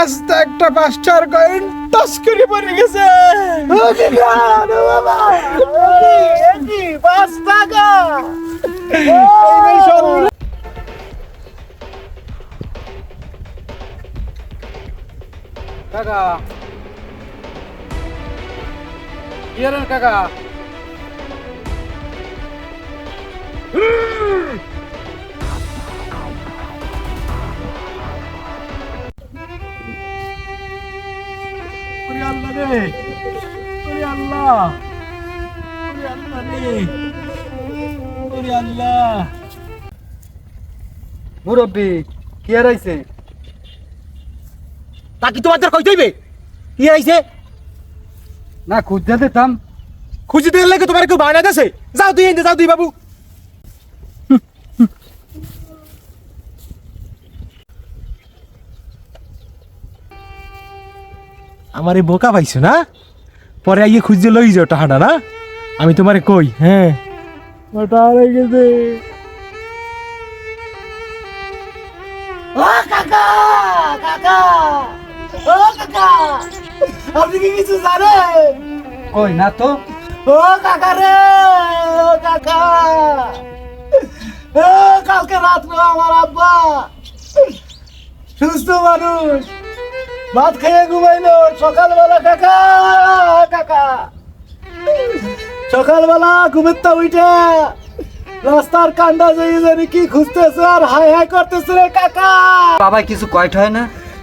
আজ তো একটা পাঁচটার কয়েন টস করে পড়ে গেছে। পাঁচ টাকা কাকা। কাকা? মুরব্বী কি আর আইছে তা কি তোমাদের কই দইবে কি আইছে না খুঁজতে দিতাম খুঁজি দিলে লাগে তোমার কেউ বায়না দেছে? যাও তুই এনে যাও তুই বাবু। আমার এই বোকা পাইছো না? পরে আইয়ে খুঁজতে লই যাও টাহাটা না? আমি তোমারে কই হ্যাঁ? ওটা হয়ে গেছে। ও কাকা কাকা ও কাকা আপনি কি কিছু জানেন? কই না তো? ও কাকা রে ও কাকা। ও কালকে রাত্রে আমার আব্বা। সুস্থ মানুষ। ভাত খেয়ে ঘুমাইলো। সকালবেলা কাকা কাকা। সকালবেলা ঘুমের তা উঠে রাস্তার কান্ডা যাই জানি কি খুঁজতেছে আর হাই হাই করতেছে রে কাকা। বাবা কিছু কয়ট হয় না?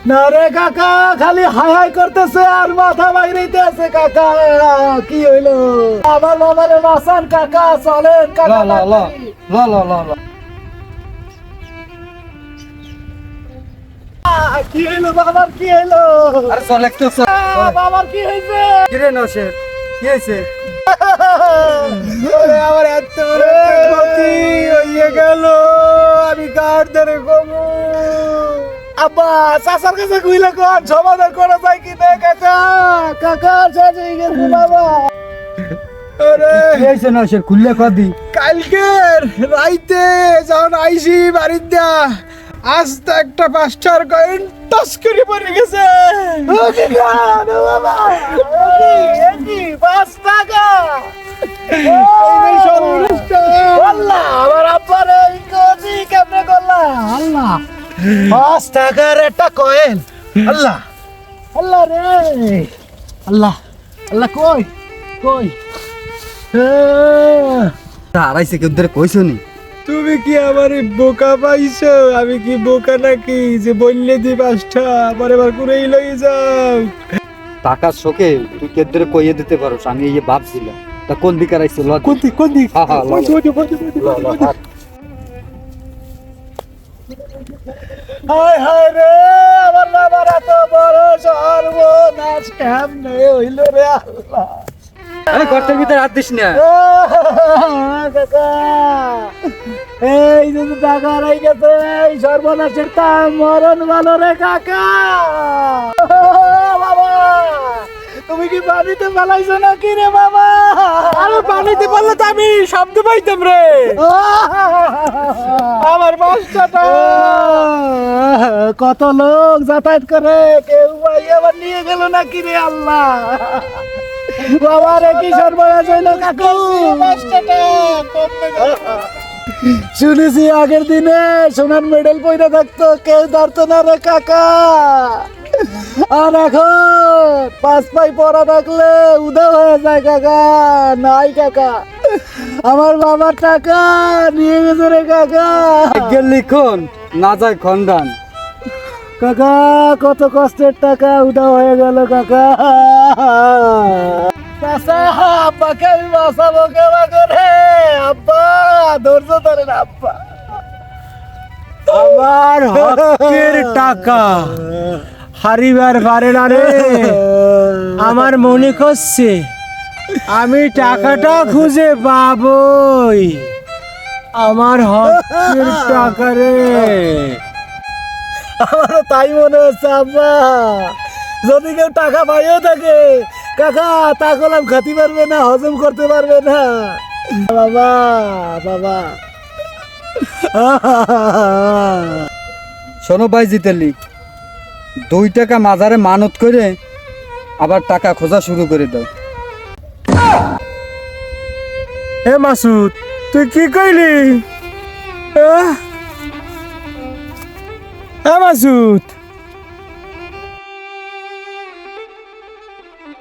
না রে কাকা খালি হাই হাই করতেছে আর মাথা বাইরেতে আছে কাকা। কি হইল? আমার বাবারে বাসান কাকা চলেন কাকা ল ল ল ল ল ল কি হইল বাবার কি হইল? আরে চল একটু চল। বাবার কি হয়েছে কিরে নসে কি ওরে আমার এত ক্ষতি হয়ে গেল আমি কার ধরে কমু আব্বা চাচার কাছে কইলে কোন সমাধান করা যায় কি না কাকা? কাকা শেষ হয়ে গেছে বাবা কালকের রাইতে যখন আইসি বাড়ির দিয়া আজ তো একটা পাঁচটার কয়েন টস করে পড়ে গেছে। পাঁচ টাকা। এই সর্বনষ্ট আল্লাহ আমার আব্বার এই কোজি কেমনে করলাম আল্লাহ পাঁচ টাকার একটা কয়েন। আল্লাহ আল্লাহ রে। আল্লাহ আল্লাহ কই কই? আহ, আড়াইছে কেউ ধরে কইছো নি তুমি কি আমার বোকা পাইছো? আমি কি বোকা নাকি? যে বললে দি পাঁচটা আবার কুড়েই লই যাও। টাকার শোকে তুই কে ধরে কইয়ে দিতে পারোস আমি এই ভাবছিলাম। তা কোন দিকে আইছে কোন দিক কোন দিক? হ্যাঁ, হ্যাঁ। হায় হায় রে আমার বাবার এত বড় সর্বনাশ কেমনে হইল রে আল্লাহ? আরে ঘরটার ভিতরে হাত দিস না। কাকা। এই যে টাকা রাই গেছে এই সর্বনাশের তার মরণ ভালো রে কাকা। বাবা তুমি কি পানিতে ফেলাইছো নাকি রে বাবা? আরে পানিতে পারলে তো আমি শব্দ পাইতাম রে। আমার পাঁচটা কত লোক যাতায়াত করে কেউ ভাই আবার নিয়ে গেল নাকি রে আল্লাহ? বাবা রে কি সর্বনাশ হইল কাকু? শুনেছি আগের দিনে সোনার মেডেল পয়রা থাকতো কেউ ধরতো না রে কাকা। আর এখন পাঁচ পাই পড়া থাকলে উদা হয়ে যায় কাকা নাই কাকা। আমার বাবার টাকা নিয়ে গেছে রে কাকা। গেল লিখন না যায় খন্দান কাকা কত কষ্টের টাকা উদা হয়ে গেল কাকা। চাচা আব্বাকে আমি বাঁচাবো কেবা করে? আব্বা ধৈর্য ধরেন আব্বা। আমার হকের টাকা হারিবার পারে না রে। আমার মনে করছে আমি টাকাটা খুঁজে পাবই। আমার হকের টাকা রে। আমারও তাই মনে হচ্ছে আব্বা। যদি কেউ টাকা পাইও থাকে কাকা তা কলাম খাতি পারবে না হজম করতে পারবে না। বাবা বাবা। শোনো ভাই জিতেলি দুই টাকা মাজারে মানত করে আবার টাকা খোঁজা শুরু করে দাও। এ মাসুদ তুই কি কইলি? এ মাসুদ।